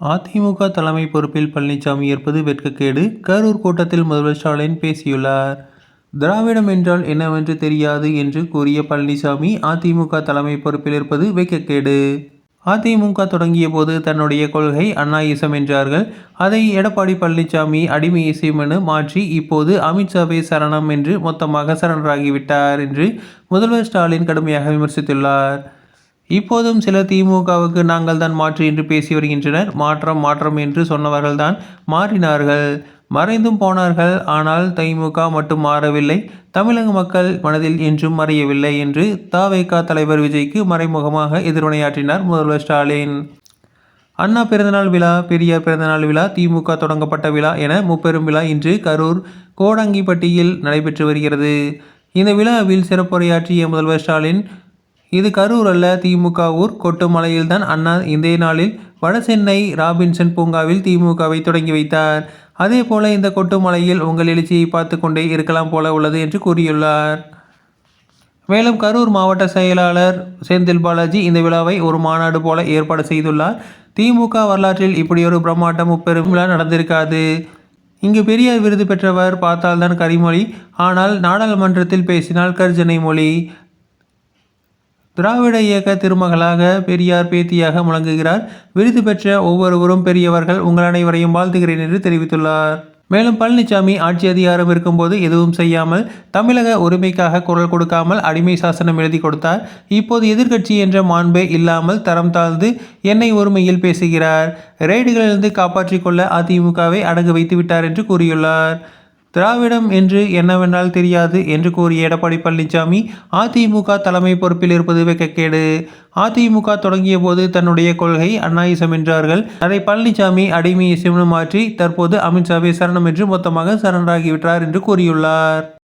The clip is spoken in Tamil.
அதிமுக தலைமை பொறுப்பில் பழனிசாமி ஏற்பது வெட்கக்கேடு கரூர் கூட்டத்தில் முதல்வர் ஸ்டாலின் பேசியுள்ளார். திராவிடம் என்றால் என்னவென்று தெரியாது என்று கூறிய பழனிசாமி அதிமுக தலைமை பொறுப்பில் இருப்பது வெட்கக்கேடு. அதிமுக தொடங்கிய போது தன்னுடைய கொள்கை அண்ணாயிசம் என்றார்கள். அதை எடப்பாடி பழனிசாமி அடிமை இசையும் என மாற்றி இப்போது அமித்ஷாவே சரணம் என்று மொத்தமாக சரணராகிவிட்டார் என்று முதல்வர் ஸ்டாலின் கடுமையாக விமர்சித்துள்ளார். இப்போதும் சில திமுகவுக்கு நாங்கள் தான் மாற்று என்று பேசி வருகின்றனர். மாற்றம் மாற்றம் என்று சொன்னவர்கள்தான் மாறினார்கள். மறைந்தும் போனார்கள். ஆனால் திமுக மட்டும் மாறவில்லை. தமிழக மக்கள் மனதில் என்றும் மறையவில்லை என்று தாவேகா தலைவர் விஜய்க்கு மறைமுகமாக எதிர்வினையாற்றினார் முதல்வர் ஸ்டாலின். அண்ணா பிறந்தநாள் விழா பெரியார் பிறந்தநாள் விழா திமுக தொடங்கப்பட்ட விழா என முப்பெரும் விழா இன்று கரூர் கோடங்கிப்பட்டியில் நடைபெற்று வருகிறது. இந்த விழாவில் சிறப்புரையாற்றிய முதல்வர் ஸ்டாலின் இது கரூர் அல்ல திமுக ஊர். கொட்டுமலையில்தான் அண்ணா இந்த நாளில் வடசென்னை ராபின்சன் பூங்காவில் திமுகவை தொடங்கி வைத்தார். அதே போல இந்த கொட்டுமலையில் உங்கள் எழுச்சியை பார்த்து கொண்டே இருக்கலாம் போல உள்ளது என்று கூறியுள்ளார். மேலும் கரூர் மாவட்ட செயலாளர் செந்தில் பாலாஜி இந்த விழாவை ஒரு மாநாடு போல ஏற்பாடு செய்துள்ளார். திமுக வரலாற்றில் இப்படி ஒரு பிரம்மாண்டம் முப்பெரும் விழா நடந்திருக்காது. இங்கு பெரியார் விருது பெற்றவர் பார்த்தால்தான் கரிமொழி. ஆனால் நாடாளுமன்றத்தில் பேசினால் கர்ஜனை மொழி. திராவிட இயக்க திருமகளாக பெரியார் பேத்தியாக முழங்குகிறார். விருது பெற்ற ஒவ்வொருவரும் பெரியவர்கள் உங்கள் அனைவரையும் வாழ்த்துகிறேன் என்று தெரிவித்துள்ளார். மேலும் பழனிசாமி ஆட்சி அதிகாரம் இருக்கும்போது எதுவும் செய்யாமல் தமிழக உரிமைக்காக குரல் கொடுக்காமல் அடிமை சாசனம் எழுதி கொடுத்தார். இப்போது எதிர்க்கட்சி என்ற மாண்பே இல்லாமல் தரம் தாழ்ந்து என்னை ஒருமையில் பேசுகிறார். ரெய்டுகளிலிருந்து காப்பாற்றிக் கொள்ள அதிமுகவை அடங்கு வைத்து விட்டார் என்று கூறியுள்ளார். திராவிடம் என்று என்னவென்றால் தெரியாது என்று கூறிய எடப்பாடி பழனிசாமி அதிமுக தலைமை பொறுப்பில் இருப்பது வெக்கக்கேடு. அதிமுக தொடங்கிய போது தன்னுடைய கொள்கை அண்ணாயிசம் என்றார்கள். அதை பழனிசாமி அடிமை இசைம்னு மாற்றி தற்போது அமித்ஷாவை சரணம் என்று மொத்தமாக சரணராகிவிட்டார் என்று கூறியுள்ளார்.